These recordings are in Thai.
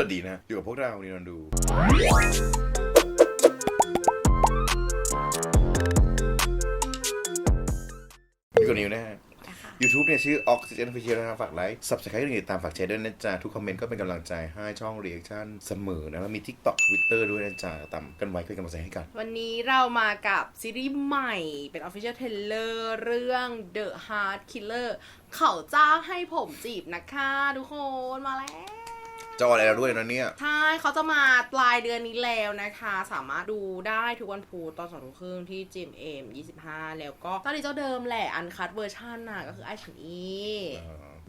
วัสดีนะ อยู่กับพวกเรานี่นอนดูอยู่กับนิวนะฮะ YouTube เนี่ยชื่อ Oxygen Official นะครับฝากไลค์ Subscribe ให้ติดตามฝากแชร์ด้วยนะจ๊ะ ทุกคอมเมนต์ก็เป็นกำลังใจให้ช่อง Reaction เสมอนะแล้วมี TikTok Twitter ด้วยนะจ๊ะตามกันไว้เป็นกำลังใจให้กัน วันนี้เรามากับซีรีส์ใหม่เป็น Official Trailer เรื่อง The Heart Killer เขาจ้างให้ผมจีบนะคะ ทุกคนมาแล้ว จออะไรแล้วด้วยนะเนี่ย ใช่เขาจะมาปลายเดือนนี้แล้วนะคะ สามารถดูได้ทุกวันพุธตอนสองทุ่มครึ่งที่จิมเอมยี่สิบห้าแล้วก็ตอนนี้เจ้าเดิมแหละอันคัดเวอร์ชันน่ะก็คือไอชินอี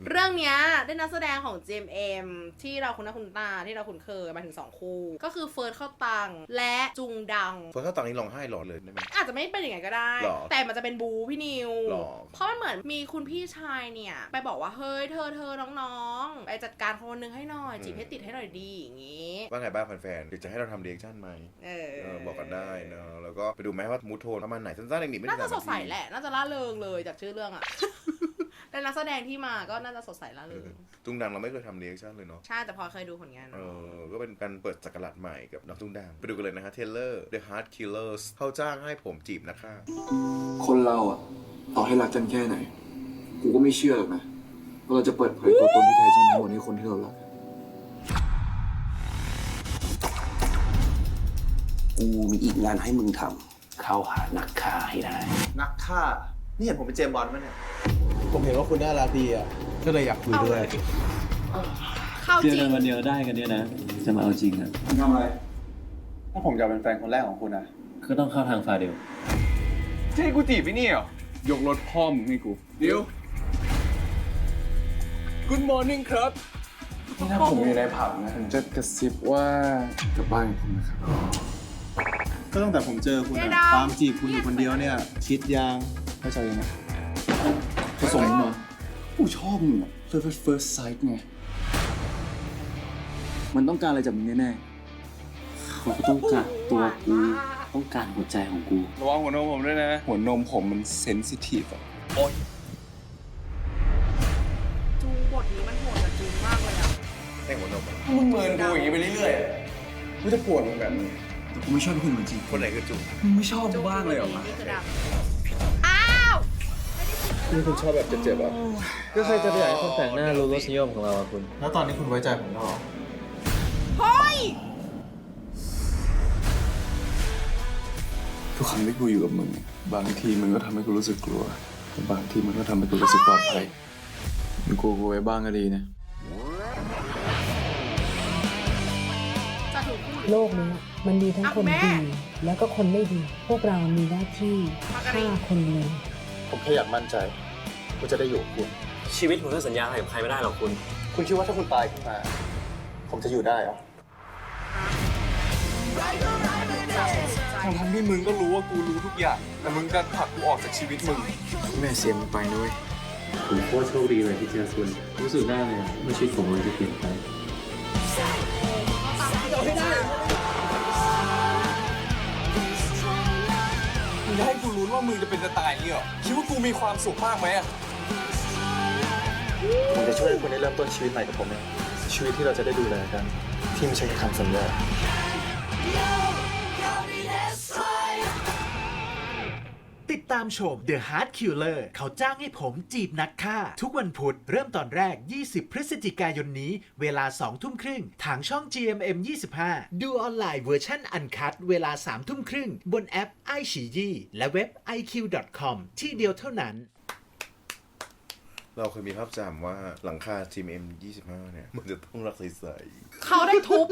เรื่องเนี้ยได้นักแสดงของ GMM ที่เราคุ้นหน้าคุ้นตาที่เราคุ้นเคยมาถึง 2 คู่ ก็คือเฟิร์สเข้าตังและจุงดัง เฟิร์สเข้าตอนนี้ร้องไห้หลอดเลยได้ไหม อาจจะไม่เป็นอย่างไงก็ได้ หรอแต่มันจะเป็นบูพี่นิว หรอ เพราะมันเหมือนมีคุณพี่ชายเนี่ย ไปบอกว่า เฮ้ยเธอเธอน้องๆ ไปจัดการคนนึงให้หน่อยจีบให้ติดให้หน่อยดีอย่างงี้ว่าไงบ้างแฟนๆอยากจะให้เราทำ reaction ไหมเออเออบอกกันได้เนอะแล้วก็ไปดูไหมว่ามูทโทนประมาณไหนสั้นๆเองนี่ไม่ได้น่าจะสดใสนานทีแหละน่าจะล่าเริงเลยจากชื่อเรื่องอะ แต่นักแสดงที่มาก็น่าจะสดใสล่าเริงตุ้งดังเราไม่เคยทำ reaction เลยเนาะใช่แต่พอเคยดูผลงานเออก็เป็นการเปิดจักราชใหม่กับน้องตุ้งดังไปดูกันเลยนะฮะ Taylor The Heart Killers เขาจ้างให้ผมจีบนะคะคนเราอะต่อให้รักกันแค่ไหนกูก็ไม่เชื่อหรอกนะว่าเราจะเปิดเผยตัวตนที่แท้จริงทั้งหมดให้คนที่เรารักกูมีอีกงานให้มึงทำเข้าหานักฆ่าให้ได้ นักฆ่า นี่เห็นผมเป็นเจมส์บอลด์ไหมเนี่ย ผมเห็นว่าคุณน่ารักดีอะ ก็เลยอยากคุยเอาด้เลวยยเข้าเจอจริกังนวันเดียวได้กันเนี่ยนะ จะมาเอาจริงอะ ทำอะไร ถ้าผมอยากเป็นแฟนคนแรกของคุณนะก็ต้องเข้าทางฟาเดียวที่ให้กูจีบพี่นี่เหรอ ยกรถพ่อมึงให้กู เดี๋ยว Good morning ครับนี่ถ้าผมอยู่ในผับนะผมจะกระซิบว่ากลับบ้านกับคุณนะครับ ก็ตั้งแต่ผมเจอคุณเจ๊อะดำตามจีบคุณอยู่คนเดียวเนี่ย คิดยังเข้าใจยังไง ผสมมากูชอบมึงอะ first first sight ไง มันต้องการอะไรจากมึงแน่เขาก็ต้องการตัวกูต้องการหัวใจของกู ระวังหัวนมผมด้วยนะ หัวนมผมมันเซนซิทีฟอะจูงบทนี้มันโหดกับจูงมากเลยอะแต่งหัวนมอะมึงเมินกูอย่างนี้ไปเรื่อยๆกูจะปวดมึงแบบนี้ๆแต่กูไม่ชอบให้คุณเหมือนจริงคนไหนคือจุ๊บมึงไม่ชอบจูมึงบ้างเลยเหรอนี่คือดังอ้าว นี่คุณชอบแบบเจ็บๆอะก็ใครจะไปอยากให้คนแปลกหน้ารู้รสนิยมของเราอะคุณ แล้วตอนนี้คุณไว้ใจผมแล้วเหรอเฮ้ย ทุกครั้งที่กูอยู่กับมึงบางทีมันก็ทำให้กูรู้สึกกลัวแต่บางทีมันก็ทำให้กูรู้สึกปลอดภัยมึงกลัวกูไว้บ้างก็ดีนะจะถูกพูดโลกนี้มันมีทั้งอะคนแม่ดี แล้วก็คนไม่ดี พวกเรามีหน้าที่มากันฆ่าดิคนเลว ผมแค่อยากมั่นใจว่าจะได้อยู่กับคุณ ชีวิตผมจะสัญญาอะไรกับใครไม่ได้หรอกคุณ คุณคิดว่าถ้าคุณตายขึ้นมา ผมจะอยู่ได้เหรอทั้งที่มึงก็รู้ว่ากูรู้ทุกอย่าง แต่มึงก็ผลักกูออกจากชีวิตมึง แม่เสียมึงไปนะเว้ยผมโคตรโชคดีเลยที่เจอคุณ รู้สึกได้เลยอะว่าชีวิตผมมันจะเปลี่ยนไป ว่ามึงจะเป็นจะตายนี้เหรอ คิดว่ากูมีความสุขมากไหมอะผมจะช่วยให้คุณได้เริ่มต้นชีวิตใหม่กับผมเองชีวิตที่เราจะได้ดูแลกัน ที่ไม่ใช่แค่คำสัญญา ติดตามชม The Heart Killer เขาจ้างให้ผมจีบนักฆ่า ทุกวันพุธเริ่มตอนแรก 20 พฤศจิกายนนี้ เวลา 2 ทุ่มครึ่ง ทางช่อง GMM 25 ดูออนไลน์เวอร์ชันอันคัดเวลา 3 ทุ่มครึ่ง บนแอป i อ i และเว็บ iq.com ที่เดียวเท่านั้น เราเคยมีภาพจำว่าหลังคาทีม M25 เนี่ย มันจะต้องรักใส เขาได้ทุบ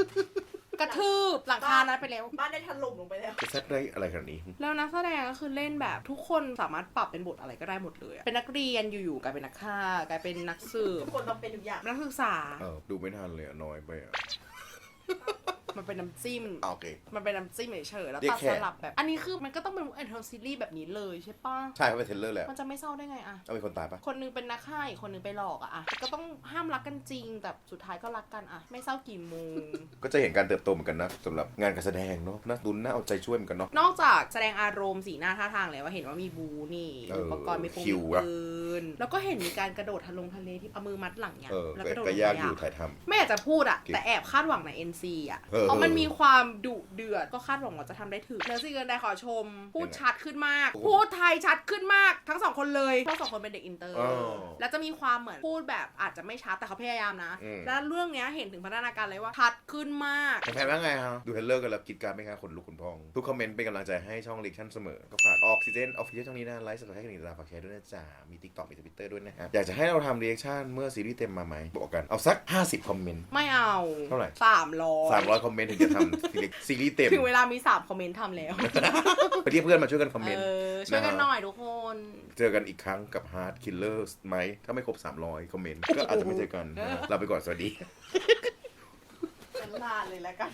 กระทืบหลังคานั้นไปแล้ว บ้านได้ถล่มลงไปแล้วๆจะแซดได้อะไรขนาดนี้ แล้วนักแสดงก็คือเล่นแบบทุกคนสามารถปรับเป็นบทอะไรก็ได้หมดเลยอะเป็นนักเรียนอยู่ๆกลายเป็นนักฆ่ากลายเป็นนักสืบทุกคนต้องเป็นทุกอย่าง Ờ, นักศึกษา เออ ดูไม่ทันเลยอะน้อยไปอะ มันเป็นน้ำจิ้มอะโอเค มันเป็นน้ำจิ้มเฉยๆแล้วเรียกตัดแค่สลับแบบ อันนี้คือมันก็ต้องเป็นเอ็นเทอร์ซีรีส์แบบนี้เลยใช่ปะใช่เขาเป็นเทรลเลอร์แล้วมันจะไม่เศร้าได้ไงอะเอามีคนตายปะคนหนึงเป็นนักฆ่าอีกคนหนึงไปหลอกอะอะก็ต้องห้ามรักกันจริง แต่สุดท้ายก็รักกันอะไม่เศร้ากี่โมงก็จะเห็นการเติบโตเหมือนกันนะสำหรับงานการแสดงเนาะน่าดุนน่าเอาใจช่วยเหมือนกันเนาะนอกจากแสดงอารมณ์สีหน้าท่าทางแล้วว่าเห็นว่ามีบูนี่เอออุปกรณ์มีปงคิมีวอะปืนแล้วก็เห็นมีการกระโดดทะลงทะเลที่เอามือมัดหลังเนี่ยเออแล้วก็กระโดดก็ลงยากไปอยู่อะถ่ายทไม่อยากจะพูดอะจริงแต่แอบคาดหวังใน NC อะเออเพราะมันมีความดุเดือดก็คาดหวังว่าจะทำได้ถึงแล้วสิเกินได้ขอชม พูดยังไงชัดขึ้นมากโอ้โหพูดไทยชัดขึ้นมาก ทั้งสองคนเลยเพราะสองคนเป็นเด็กอินเตอร์ อ๋อแล้วจะมีความเหมือนพูดแบบอาจจะไม่ชัดแต่เขาพยายามนะ อืม แล้วเรื่องเนี้ยเห็นถึงพัฒนาการเลยว่าชัดขึ้นมากำแฟนๆว่าไงฮะดูเทรลเลอร์กันแล้วกิดการไหมคะคนลุกคนพอง ทุกคอมเมนต์เป็นกำลังใจให้ช่องลิคชั่นเสมอ ก็ฝากออกซิเจนออฟฟิเชียลช่องนี้นะ ไลฟ์สดให้กันอีกตามฝากแชร์ด้วยนะจ๊ะ มีทิกตอกมีทวิตเตอร์ด้วยนะครับอยากจะให้เราทำรีแอคชั่นเมื่อซีรีส์เต็มมาไหมบอกกันเอาสัก 50 คอมเมนต์ ไม่เอาเท่าไหร่ สามร้อยสามร้อยคอมเมนต์ถึงจะทำซีรีส์ซีรีส์เต็มถึงเวลามีสามคอมเมนต์ทำแล้ว ไปเรียกเพื่อนมาช่วยกันคอมเมเอนต์อช่วยกันหน่อยทุกคน เจอกันอีกครั้งกับ Hard Killer ไหม ถ้าไม่ครบ 300 คอมเมนต์ ก็อาจจะไม่เจอกันนะลาไปก่อนสวัสดีฉันลาเลยแล้วกัน